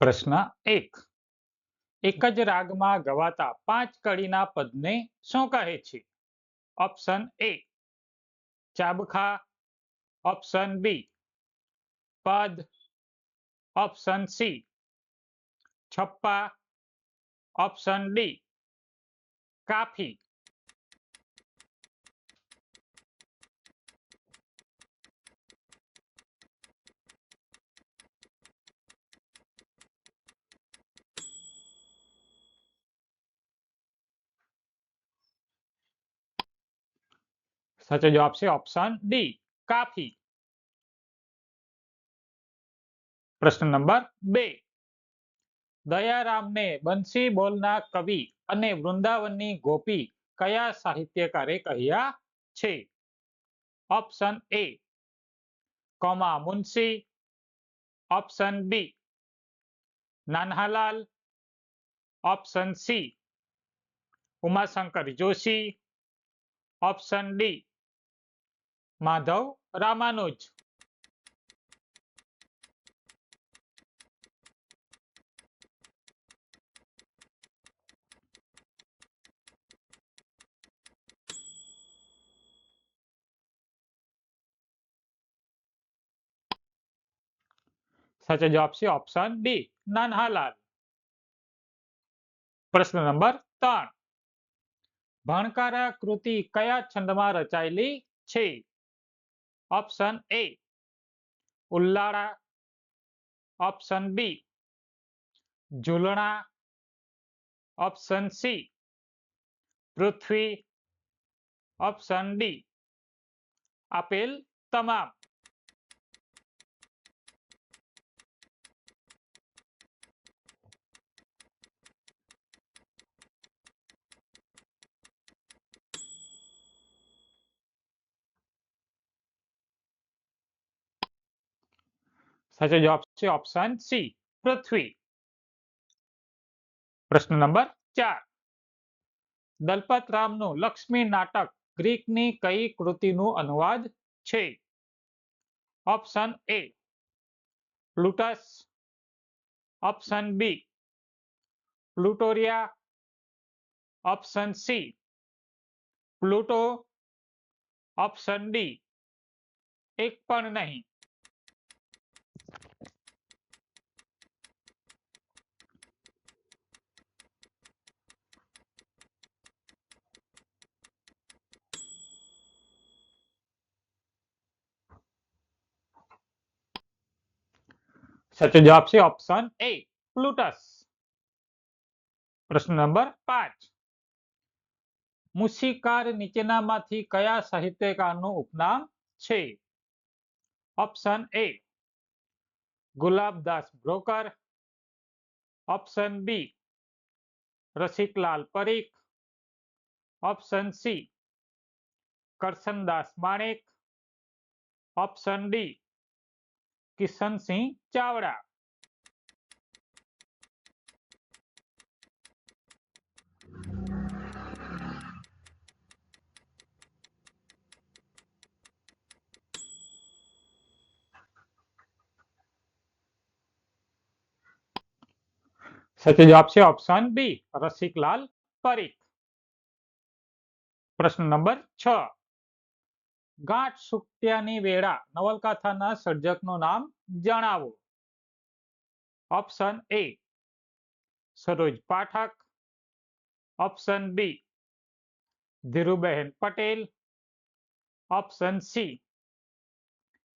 પ્રશ્ન એક. એક જ રાગમાં ગવાતા પાંચ કડીના પદને શું કહે છે? Option A. ચાબખા. Option B. પદ. Option C. Chhappa. Option D. કાફી. સાચો જવાબ છે ઓપ્શન ડી કાફી પ્રશ્ન નંબર બે દયારામને બંસી બોલના કવિ અને વૃંદાવનની ગોપી કયા સાહિત્યકારે કહ્યા છે option A comma Munshi option B Nanalal option C Umashankar Joshi option D Madhav Ramanuj સાચો જવાબ છે ઓપ્શન ડી નાનહાલાલ પ્રશ્ન નંબર ત્રણ ભણકારા કૃતિ કયા છંદમાં રચાયેલી છે ઓપ્શન એ ઉલ્લાળા ઓપ્શન બી ઝૂલણા ઓપ્શન સી પૃથ્વી ઓપ્શન ડી આપેલ તમામ સાચો જવાબ છે ઓપ્શન સી પૃથ્વી પ્રશ્ન નંબર ચાર દલપતરામનું લક્ષ્મી નાટક ગ્રીકની કઈ કૃતિનું અનુવાદ છે option A Plutus option B પ્લુટોરિયા option C Pluto option D એક પણ નહીં સાચો જવાબ છે ઓપ્શન એ પ્લુટસ પ્રશ્ન નંબર પાંચ મુશિકાર નીચેનામાંથી કયા સાહિત્યકારનું ઉપનામ છે ઓપ્શન એ Gulab Das Broker. Option B Rasiklal Parikh. Option C Karsandas Manek. Option D, Kishan Singh Chavda. સાચો જવાબ છે ઓપ્શન બી રસિકલાલ પરીખ પ્રશ્ન નંબર છ ગાંઠ સુક્ત્યાની વેળા નવલકથાના સર્જકનું નામ જણાવો option A Saroj Pathak option B Dhirubahen Patel option C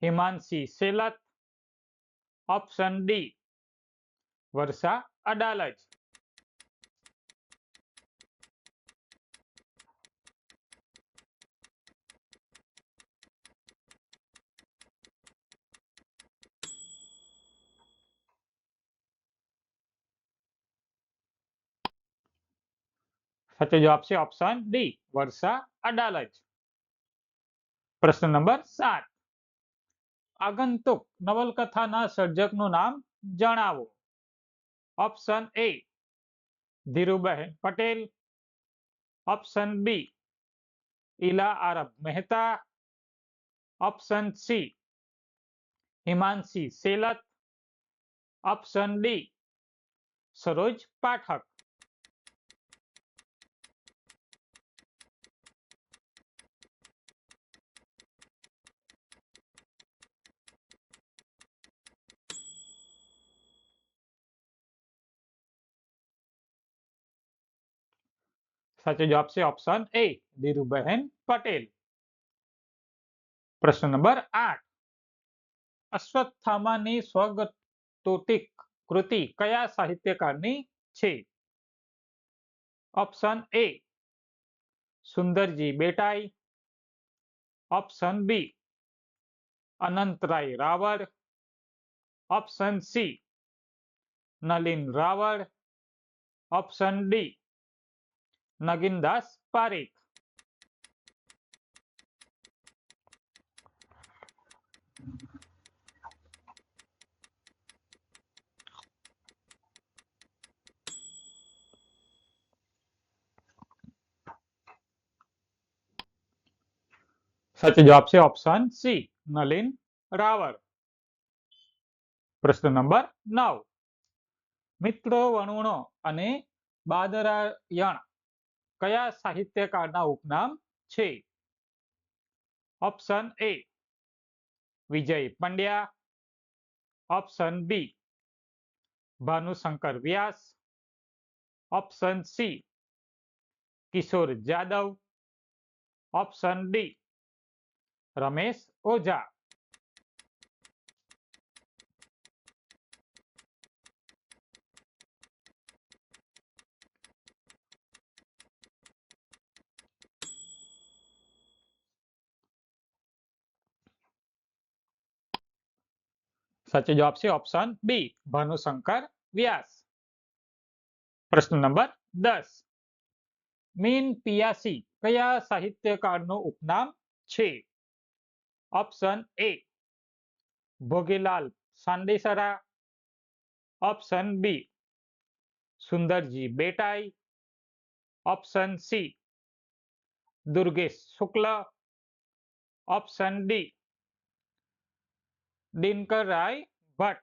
Himanshi Selat option D Varsha Adalaj સાચો જવાબ છે ઓપ્શન ડી વર્ષા અડાલજ પ્રશ્ન નંબર સાત આગંતુક નવલકથાના સર્જકનું નામ જણાવો option A Dhirubahen Patel option B Ila Arab Mehta option C Himanshi Selat option D Saroj Pathak સાચો જવાબ છે ઓપ્શન એ ધીરુબહેન પટેલ પ્રશ્ન નંબર આઠ અશ્વત્થામાની સ્વગતોતિક કૃતિ કયા સાહિત્યકારની છે option A Sundarji Betai option B Anantrai Raval option C Nalin Raval option D Nagindas Parekh સાચો જવાબ છે ઓપ્શન સી નલિન રાવળ પ્રશ્ન નંબર નવ મિત્રો વણુણો અને બાદરાયણ કયા સાહિત્યકારના ઉપનામ છે option A Vijay Pandya option B Bhanushankar Vyas option C Kishor Jadav option D Ramesh Oza સાચો જવાબ છે ઓપ્શન બી ભાનુશંકર વ્યાસ પ્રશ્ન નંબર દસ મીન પિયાસી કયા સાહિત્યકારનું ઉપનામ છે option A Bhogilal Sandesara option B Sundarji Betai option C Durgesh Shukla option D Dinkar Rai Bhatt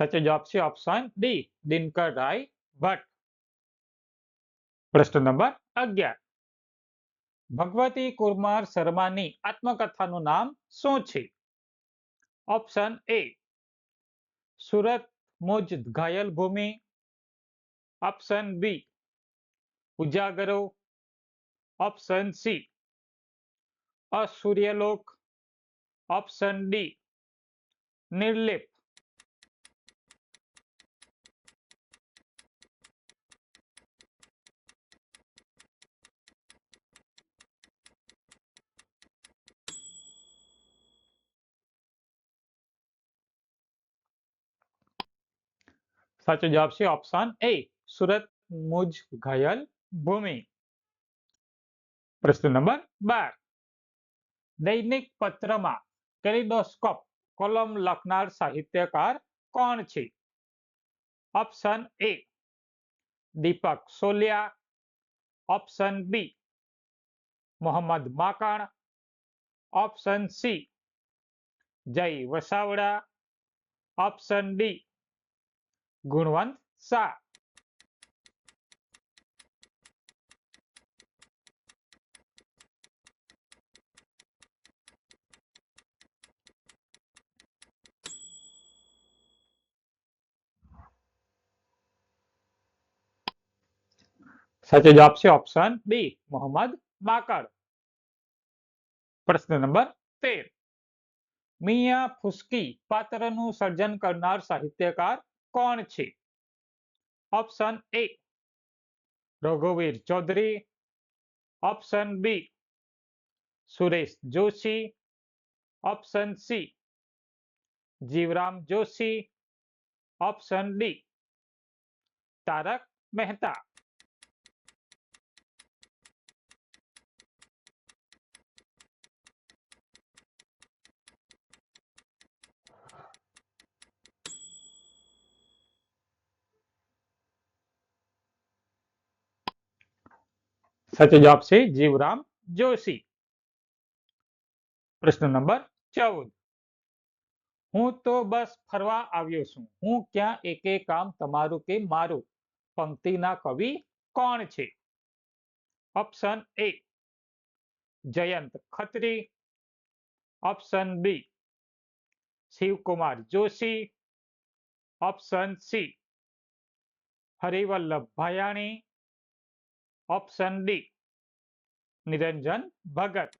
सच जवाब से ऑप्शन डी दिनकर राय भट्ट प्रश्न नंबर अग्यारह ભગવતી કુમાર શર્માની આત્મકથાનું નામ શું છે ઓપ્શન એ સુરત મુજ ઘાયલ ભૂમિ option B ઉજાગરો option C અસૂર્યલોક option D નિર્લેપ સાચો જવાબ છે ઓપ્શન એ સુરત મુજ ઘાયલ ભૂમિ પ્રશ્ન નંબર બાર દૈનિક પત્રમાં કેલિડોસ્કોપ કોલમ લખનાર સાહિત્યકાર કોણ છે option A Deepak Soliya option B Mohammad Makan option C Jay Vasavada option D Gunvant Shah સાચો જવાબ છે ઓપ્શન બી મોહમ્મદ માકડ પ્રશ્ન નંબર તેર મિયા ફુસ્કી પાત્રનું સર્જન કરનાર સાહિત્યકાર કોણ છે ઓપ્શન એ રઘુવીર Chaudhari option B Suresh Joshi option C Jivram Joshi option D Tarak Mehta સાચો જવાબ છે જીવરામ જોશી પ્રશ્ન નંબર ચૌદ હું તો બસ ફરવા આવ્યો છું હું ક્યાં એકે કામ તમારું કે મારું પંક્તિના કવિ કોણ છે option A Jayant Khatri option B Shivkumar Joshi option C Harivallabh Bhayani option D Niranjan Bhagat.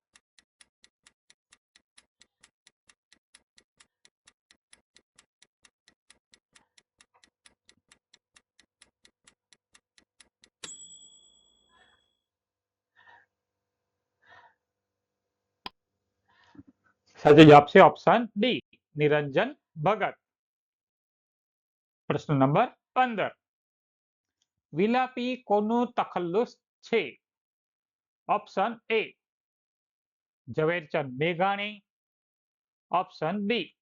अच्छा, तो आपसे जवाब से ऑप्शन डी निरंजन भगत। प्रश्न नंबर पंद्रह। વિલાપી કોનું તખલ્લુસ છે? ઓપ્શન એ ઝવેરચંદ મેઘાણી. Option B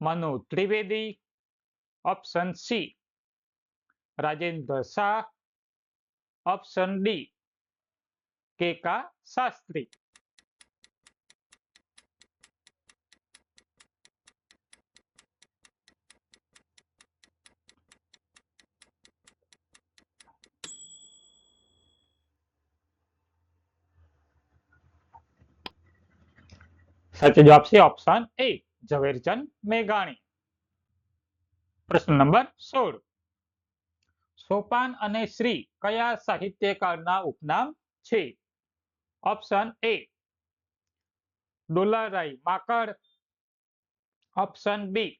Manu Trivedi. Option C Rajendra Shah. Option D કે કા શાસ્ત્રી. સાચો જવાબ છે ઓપ્શન એ ઝવેરચંદ મેઘાણી પ્રશ્ન નંબર સોળ સોપાન અને શ્રી કયા સાહિત્યકારના ઉપનામ છે option A Dularai Makad option B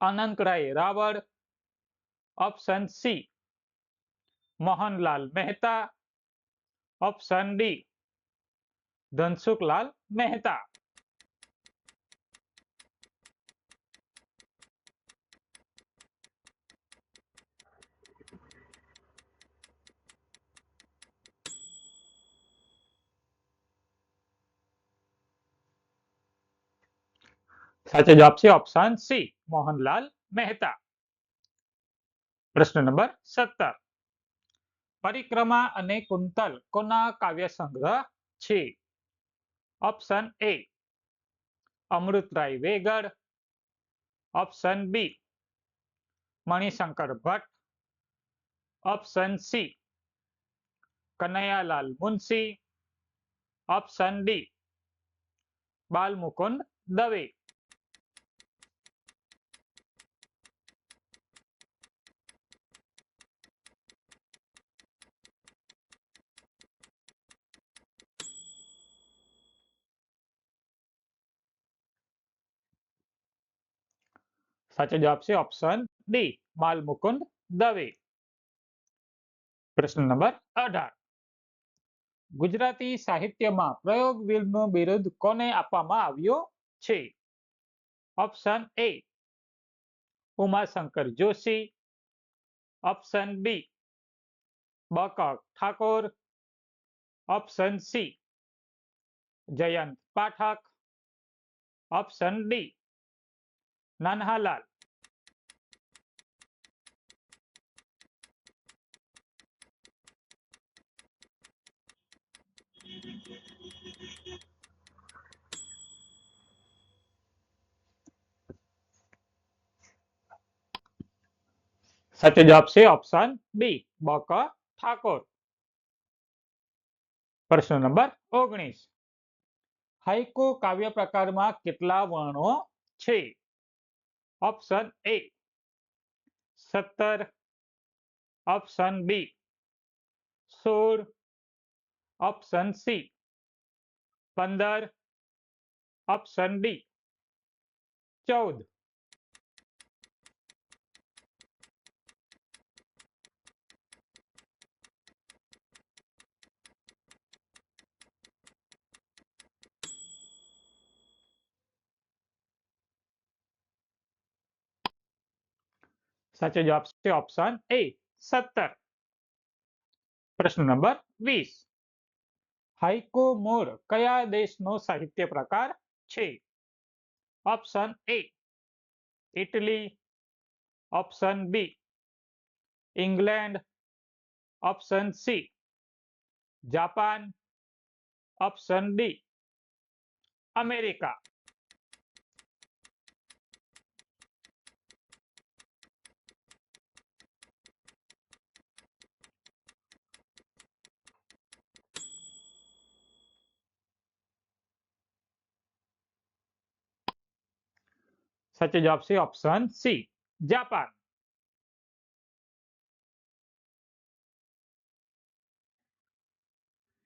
Anantrai Raval option C Mohanlal Mehta option D Dhansukhlal Mehta સાચો જવાબ છે ઓપ્શન સી મોહનલાલ મહેતા પ્રશ્ન નંબર સત્તર પરિક્રમા અને કુંતલ કોના કાવ્ય સંગ્રહ છે option A Amritrai Vegad option B Manishankar Bhatt option C Kanhaiyalal Munshi option D Bal Mukund Dave સાચો જવાબ છે ઓપ્શન ડી બાલમુકુંદ દવે પ્રશ્ન નંબર અઢાર ગુજરાતી સાહિત્યમાં પ્રયોગવીરનું બિરુદ કોને આપવામાં આવ્યો છે option A Umashankar Joshi option B buck Thakor option C Jayant Pathak option D નન્હાલાલ સાચો જવાબ છે ઓપ્શન બી બક ઠાકોર પ્રશ્ન નંબર ઓગણીસ હાઈકુ કાવ્ય પ્રકારમાં કેટલા વર્ણો છે ऑप्शन ए सत्तर। ऑप्शन बी सोल। ऑप्शन सी पंद्रह। ऑप्शन डी चौदह। સાચો જવાબ છે ઓપ્શન એ સત્તર પ્રશ્ન નંબર વીસ હાઈકુ મૂળ કયા દેશનો સાહિત્ય પ્રકાર છે option A Italy option B England option C Japan option D America सच्चे जवाब से ऑप्शन सी जापान।